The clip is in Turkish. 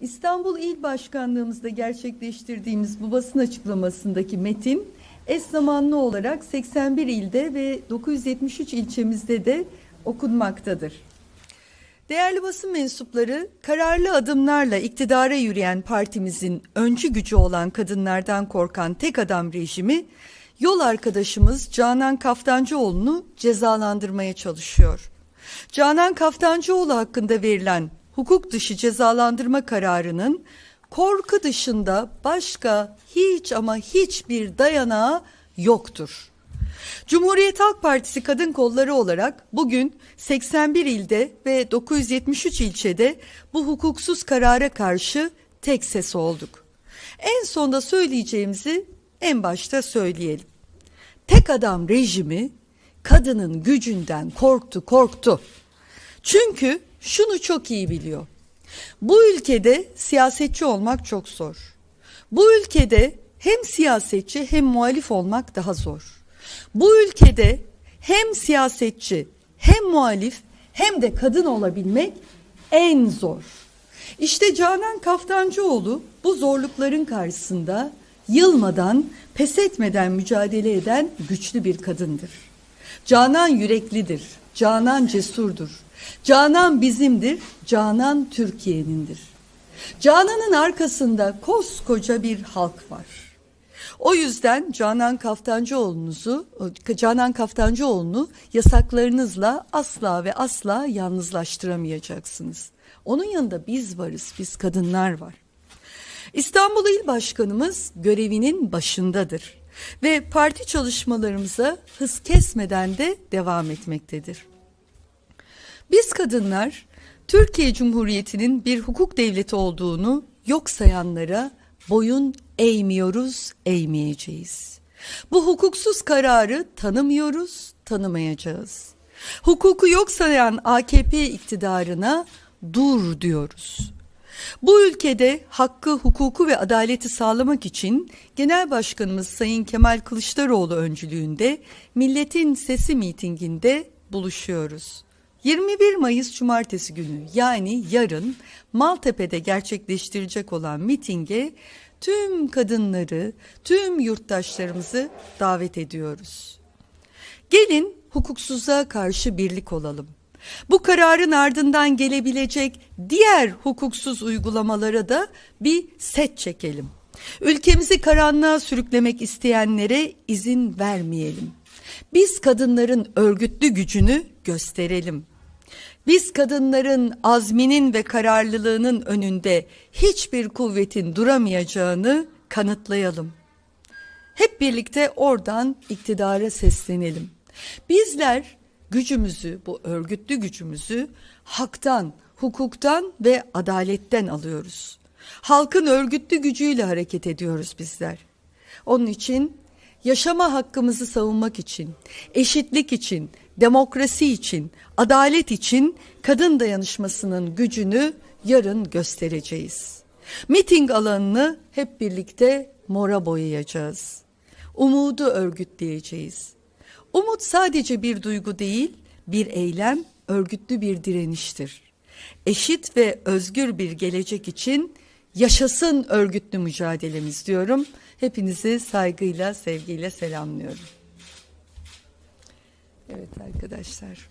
İstanbul İl Başkanlığımızda gerçekleştirdiğimiz bu basın açıklamasındaki metin eş zamanlı olarak 81 ilde ve 973 ilçemizde de okunmaktadır. Değerli basın mensupları, kararlı adımlarla iktidara yürüyen partimizin öncü gücü olan kadınlardan korkan tek adam rejimi, yol arkadaşımız Canan Kaftancıoğlu'nu cezalandırmaya çalışıyor. Canan Kaftancıoğlu hakkında verilen hukuk dışı cezalandırma kararının korku dışında başka hiç ama hiçbir dayanağı yoktur. Cumhuriyet Halk Partisi kadın kolları olarak bugün 81 ilde ve 973 ilçede bu hukuksuz karara karşı tek ses olduk. En sonda söyleyeceğimizi en başta söyleyelim. Tek adam rejimi kadının gücünden korktu korktu. Çünkü şunu çok iyi biliyor. Bu ülkede siyasetçi olmak çok zor. Bu ülkede hem siyasetçi hem muhalif olmak daha zor. Bu ülkede hem siyasetçi hem muhalif hem de kadın olabilmek en zor. İşte Canan Kaftancıoğlu bu zorlukların karşısında yılmadan, pes etmeden mücadele eden güçlü bir kadındır. Canan yüreklidir, Canan cesurdur. Canan bizimdir, Canan Türkiye'nindir. Canan'ın arkasında koskoca bir halk var. O yüzden Canan Kaftancıoğlu'nuzu, Canan Kaftancıoğlu'nu yasaklarınızla asla ve asla yalnızlaştıramayacaksınız. Onun yanında biz varız, biz kadınlar var. İstanbul İl Başkanımız görevinin başındadır ve parti çalışmalarımıza hız kesmeden de devam etmektedir. Biz kadınlar Türkiye Cumhuriyeti'nin bir hukuk devleti olduğunu yok sayanlara boyun eğmiyoruz, eğmeyeceğiz. Bu hukuksuz kararı tanımıyoruz, tanımayacağız. Hukuku yok sayan AKP iktidarına dur diyoruz. Bu ülkede hakkı, hukuku ve adaleti sağlamak için Genel Başkanımız Sayın Kemal Kılıçdaroğlu öncülüğünde Milletin Sesi mitinginde buluşuyoruz. 21 Mayıs Cumartesi günü yani yarın Maltepe'de gerçekleştirecek olan mitinge tüm kadınları, tüm yurttaşlarımızı davet ediyoruz. Gelin hukuksuzluğa karşı birlik olalım. Bu kararın ardından gelebilecek diğer hukuksuz uygulamalara da bir set çekelim. Ülkemizi karanlığa sürüklemek isteyenlere izin vermeyelim. Biz kadınların örgütlü gücünü gösterelim. Biz kadınların azminin ve kararlılığının önünde hiçbir kuvvetin duramayacağını kanıtlayalım. Hep birlikte oradan iktidara seslenelim. Bizler gücümüzü, bu örgütlü gücümüzü haktan, hukuktan ve adaletten alıyoruz. Halkın örgütlü gücüyle hareket ediyoruz bizler. Onun için yaşama hakkımızı savunmak için, eşitlik için, demokrasi için, adalet için kadın dayanışmasının gücünü yarın göstereceğiz. Miting alanını hep birlikte mora boyayacağız. Umudu örgütleyeceğiz. Umut sadece bir duygu değil, bir eylem, örgütlü bir direniştir. Eşit ve özgür bir gelecek için yaşasın örgütlü mücadelemiz diyorum. Hepinizi saygıyla, sevgiyle selamlıyorum. Evet arkadaşlar.